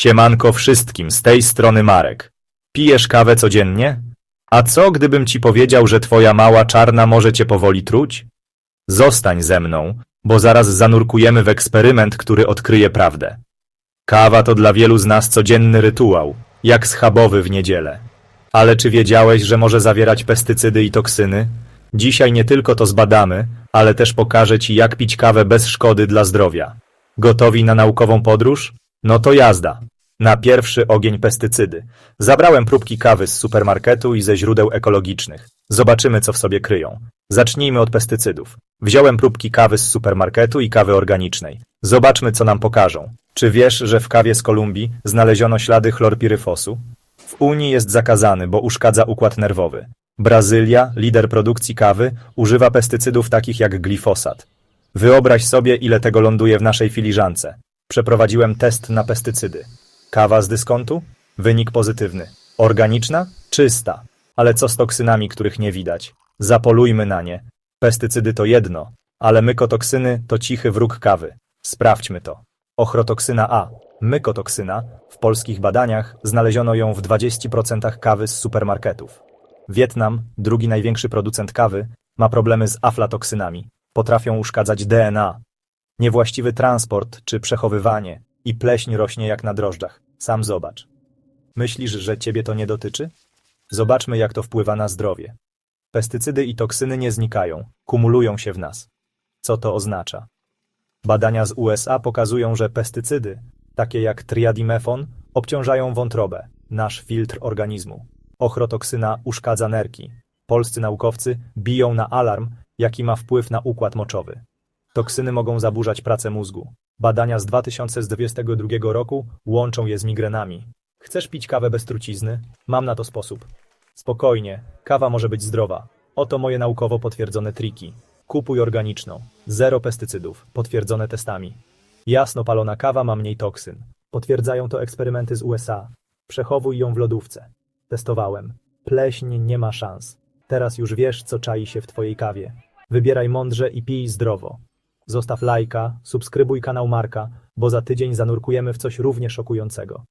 Siemanko wszystkim, z tej strony Marek. Pijesz kawę codziennie? A co, gdybym ci powiedział, że twoja mała czarna może cię powoli truć? Zostań ze mną, bo zaraz zanurkujemy w eksperyment, który odkryje prawdę. Kawa to dla wielu z nas codzienny rytuał, jak schabowy w niedzielę. Ale czy wiedziałeś, że może zawierać pestycydy i toksyny? Dzisiaj nie tylko to zbadamy, ale też pokażę ci, jak pić kawę bez szkody dla zdrowia. Gotowi na naukową podróż? No to jazda. Na pierwszy ogień pestycydy. Zabrałem próbki kawy z supermarketu i ze źródeł ekologicznych. Zobaczymy, co w sobie kryją. Zacznijmy od pestycydów. Wziąłem próbki kawy z supermarketu i kawy organicznej. Zobaczmy, co nam pokażą. Czy wiesz, że w kawie z Kolumbii znaleziono ślady chlorpiryfosu? W Unii jest zakazany, bo uszkadza układ nerwowy. Brazylia, lider produkcji kawy, używa pestycydów takich jak glifosat. Wyobraź sobie, ile tego ląduje w naszej filiżance. Przeprowadziłem test na pestycydy. Kawa z dyskontu? Wynik pozytywny. Organiczna? Czysta. Ale co z toksynami, których nie widać? Zapolujmy na nie. Pestycydy to jedno, ale mykotoksyny to cichy wróg kawy. Sprawdźmy to. Ochrotoksyna A. Mykotoksyna. W polskich badaniach znaleziono ją w 20% kawy z supermarketów. Wietnam, drugi największy producent kawy, ma problemy z aflatoksynami. Potrafią uszkadzać DNA. Niewłaściwy transport czy przechowywanie i pleśń rośnie jak na drożdżach. Sam zobacz. Myślisz, że ciebie to nie dotyczy? Zobaczmy, jak to wpływa na zdrowie. Pestycydy i toksyny nie znikają, kumulują się w nas. Co to oznacza? Badania z USA pokazują, że pestycydy, takie jak triadimefon, obciążają wątrobę, nasz filtr organizmu. Ochrotoksyna uszkadza nerki. Polscy naukowcy biją na alarm, jaki ma wpływ na układ moczowy. Toksyny mogą zaburzać pracę mózgu. Badania z 2022 roku łączą je z migrenami. Chcesz pić kawę bez trucizny? Mam na to sposób. Spokojnie, kawa może być zdrowa. Oto moje naukowo potwierdzone triki. Kupuj organiczną. Zero pestycydów, potwierdzone testami. Jasno palona kawa ma mniej toksyn. Potwierdzają to eksperymenty z USA. Przechowuj ją w lodówce. Testowałem. Pleśń nie ma szans. Teraz już wiesz, co czai się w twojej kawie. Wybieraj mądrze i pij zdrowo. Zostaw lajka, subskrybuj kanał Marka, bo za tydzień zanurkujemy w coś równie szokującego.